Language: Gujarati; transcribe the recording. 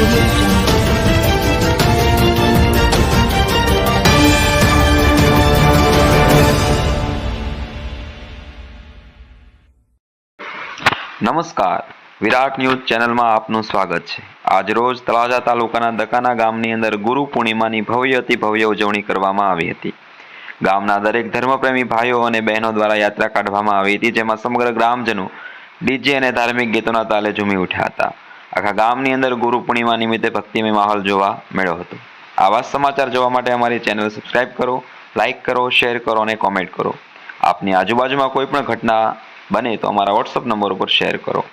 નમસ્કાર. વિરાટ ન્યૂઝ ચેનલમાં આપનું સ્વાગત છે. આજરોજ તળાજા તાલુકાના દકાના ગામની અંદર ગુરુ પૂર્ણિમાની ભવ્ય અતિ ભવ્ય ઉજવણી કરવામાં આવી હતી. ગામના દરેક ધર્મપ્રેમી ભાઈઓ અને બહેનો દ્વારા યાત્રા કાઢવામાં આવી હતી, જેમાં સમગ્ર ગ્રામજનો ડીજે અને ધાર્મિક ગીતોના તાલે ઝૂમી ઉઠ્યા હતા. આખા ગામની અંદર ગુરુ પૂર્ણિમા નિમિત્તે ભક્તિમય માહોલ જોવા મળ્યો હતો આવા સમાચાર જોવા માટે અમારી ચેનલ સબસ્ક્રાઇબ કરો લાઇક કરો શેર કરો અને કોમેન્ટ કરો આપની આજુબાજુમાં કોઈ પણ ઘટના બને તો અમારા વોટ્સઅપ નંબર ઉપર શેર કરો